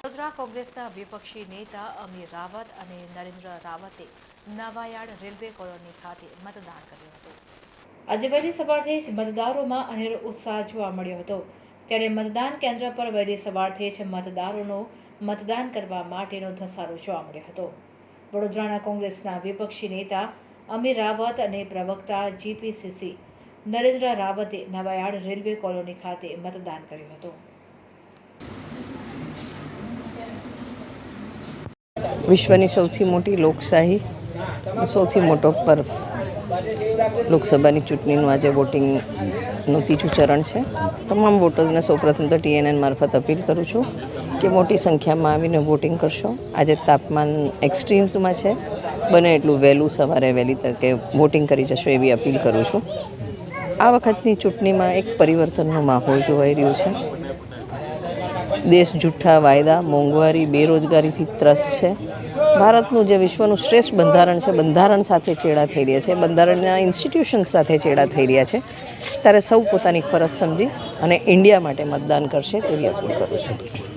વડોદરા કોંગ્રેસના વિપક્ષી નેતા અમીર રાવત અને નરેન્દ્ર રાવતે નવાયાર્ડ રેલવે કોલોની ખાતે મતદાન કર્યું હતું. આજે વહેલી સવારથી જ મતદારોમાં અનેરો ઉત્સાહ જોવા મળ્યો હતો. ત્યારે મતદાન કેન્દ્ર પર વહેલી સવારથી જ મતદારોનો મતદાન કરવા માટેનો ધસારો જોવા મળ્યો હતો. વડોદરાના કોંગ્રેસના વિપક્ષી નેતા અમીર રાવત અને પ્રવક્તા જીપીસીસી નરેન્દ્ર રાવતે નવાયાર્ડ રેલવે કોલોની ખાતે મતદાન કર્યું હતું. વિશ્વની સૌથી મોટી લોકશાહી, સૌથી મોટો પર્વ લોકસભાની ચૂંટણીનું આજે વોટિંગનું ત્રીજું ચરણ છે. તમામ વોટર્સને સૌપ્રથમ તો ટીએનએન મારફત અપીલ કરું છું કે મોટી સંખ્યામાં આવીને વોટિંગ કરશો. આજે તાપમાન એક્સ્ટ્રીમ્સમાં છે. બને એટલું વહેલું સવારે વહેલી તકે વોટિંગ કરી જશો એવી અપીલ કરું છું. આ વખતની ચૂંટણીમાં એક પરિવર્તનનો માહોલ જોવાઈ રહ્યો છે. દેશ જૂઠા વાયદા, મોંઘવારી, બેરોજગારીથી ત્રસ્ત છે. ભારતનું જે વિશ્વનું શ્રેષ્ઠ બંધારણ છે, બંધારણ સાથે ચેડા થઈ રહ્યા છે, બંધારણના ઇન્સ્ટિટ્યુશન સાથે ચેડા થઈ રહ્યા છે, ત્યારે સૌ પોતાની ફરજ સમજી અને ઇન્ડિયા માટે મતદાન કરશે તેવી અપીલ કરું છું.